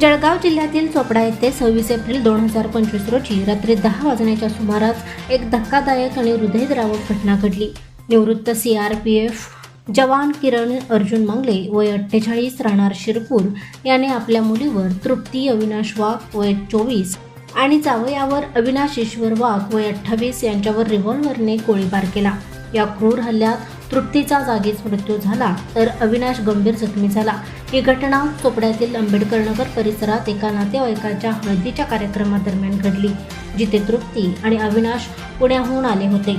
जळगाव जिल्ह्यातील चोपडा येथे सव्वीस एप्रिल दोन हजार पंचवीस रोजी रात्री दहा वाजण्याच्या सुमारास एक धक्कादायक आणि हृदयद्रावक घटना घडली. निवृत्त सी आर पी एफ जवान किरण अर्जुन मंगले वय अठ्ठेचाळीस राहणार शिरपूर याने आपल्या मुलीवर तृप्ती अविनाश वाघ वय चोवीस आणि जावयावर अविनाश ईश्वर वाघ वय अठ्ठावीस यांच्यावर रिव्हॉल्व्हरने गोळीबार केला. या क्रूर हल्ल्यात तृप्तीचा जागीच मृत्यू झाला तर अविनाश गंभीर जखमी झाला. ही घटना चोपड्यातील आंबेडकरनगर परिसरात एका नातेवाईकाच्या हळदीच्या कार्यक्रमादरम्यान घडली जिथे तृप्ती आणि अविनाश पुण्याहून आले होते.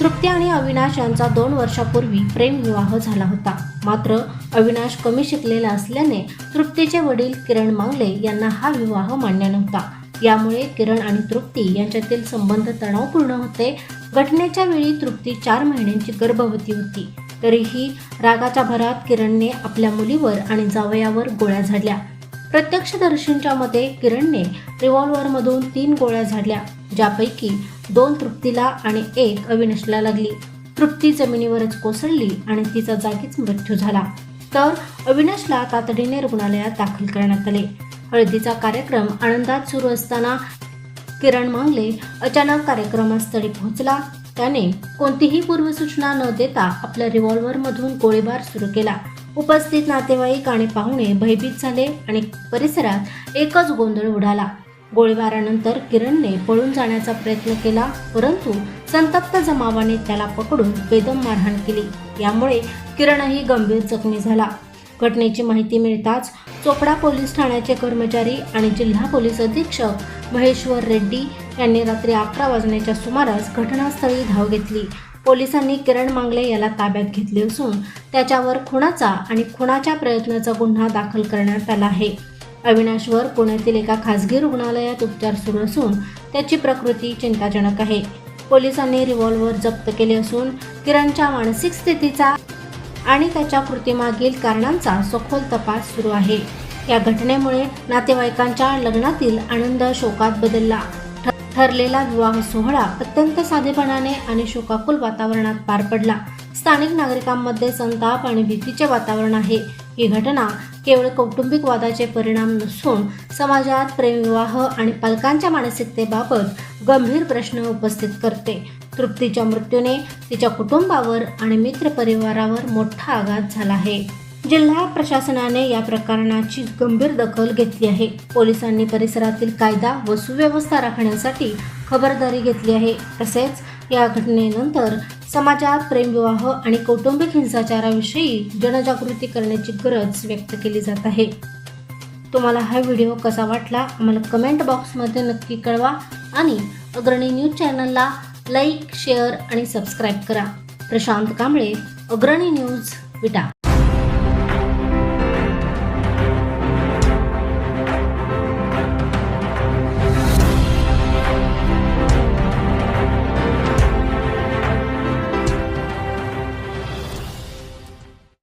तृप्ती आणि अविनाश यांचा दोन वर्षापूर्वी प्रेमविवाह झाला होता. मात्र अविनाश कमी शिकलेला असल्याने तृप्तीचे वडील किरण मांगले यांना हा विवाह मान्य नव्हता. यामुळे किरण आणि तृप्ती यांच्यातील संबंध तणावपूर्ण होते. घटनेच्या वेळी तृप्ती चार महिन्यांची गर्भवती होती. तरीही रागाच्या भरात किरणने आपल्या मुलीवर आणि जावयावर गोळ्या झाडल्या. प्रत्यक्षदर्शींच्या मते किरणने रिव्हॉल्व्हरमधून तीन गोळ्या झाडल्या ज्यापैकी दोन तृप्तीला आणि एक अविनाशला लागली. तृप्ती जमिनीवरच कोसळली आणि तिचा जागीच मृत्यू झाला. तर अविनाशला तातडीने रुग्णालयात दाखल करण्यात आले. हळदीचा कार्यक्रम आनंदात सुरू असताना किरण मांगले अचानक कार्यक्रमस्थळी पोहोचला. त्याने कोणतीही पूर्वसूचना न देता आपल्या रिव्हॉल्व्हरमधून गोळीबार सुरू केला. उपस्थित नातेवाईक आणि पाहुणे भयभीत झाले आणि परिसरात एकच गोंधळ उडाला. गोळीबारानंतर किरणने पळून जाण्याचा प्रयत्न केला परंतु संतप्त जमावाने त्याला पकडून बेदम मारहाण केली. यामुळे किरणही गंभीर जखमी झाला. घटनेची माहिती मिळताच चोपडा पोलीस ठाण्याचे कर्मचारी आणि जिल्हा पोलीस अधीक्षक महेश्वर रेड्डी यांनी रात्री अकरा वाजण्याच्या सुमारास घटनास्थळी धाव घेतली. पोलिसांनी किरण मांगले याला ताब्यात घेतले असून त्याच्यावर खुनाचा आणि खुणाच्या प्रयत्नाचा गुन्हा दाखल करण्यात आला आहे. अविनाशवर पुण्यातील एका खासगी रुग्णालयात उपचार सुरू असून त्याची प्रकृती चिंताजनक आहे. पोलिसांनी रिव्हॉल्व्हर जप्त केले असून किरणच्या मानसिक स्थितीचा आणि त्याच्या कृतीमागील कारणांचा सखोल तपास सुरू आहे. या घटनेमुळे नातेवाईकांच्या लग्नातील आनंद शोकात बदलला. ठरलेला विवाह सोहळा अत्यंत साधेपणाने आणि शोकाकुल वातावरणात पार पडला. स्थानिक नागरिकांमध्ये संताप आणि भीतीचे वातावरण आहे. ही घटना केवळ कौटुंबिक वादाचे परिणाम नसून समाजात प्रेमविवाह आणि पालकांच्या मानसिकतेबाबत गंभीर प्रश्न उपस्थित करते. तृप्तीच्या मृत्यूने तिच्या कुटुंबावर आणि मित्रपरिवारावर मोठा आघात झाला आहे. जिल्हा प्रशासनाने या प्रकरणाची गंभीर दखल घेतली आहे. पोलिसांनी परिसरातील कायदा व सुव्यवस्था राखण्यासाठी खबरदारी घेतली आहे. तसेच या घटनेनंतर समाजात प्रेमविवाह आणि कौटुंबिक हिंसाचाराविषयी जनजागृती करण्याची गरज व्यक्त केली जात आहे. तुम्हाला हा व्हिडिओ कसा वाटला आम्हाला कमेंट बॉक्समध्ये नक्की कळवा आणि अग्रणी न्यूज चॅनलला लाईक शेअर आणि सबस्क्राईब करा. प्रशांत कांबळे अग्रणी न्यूज विटा.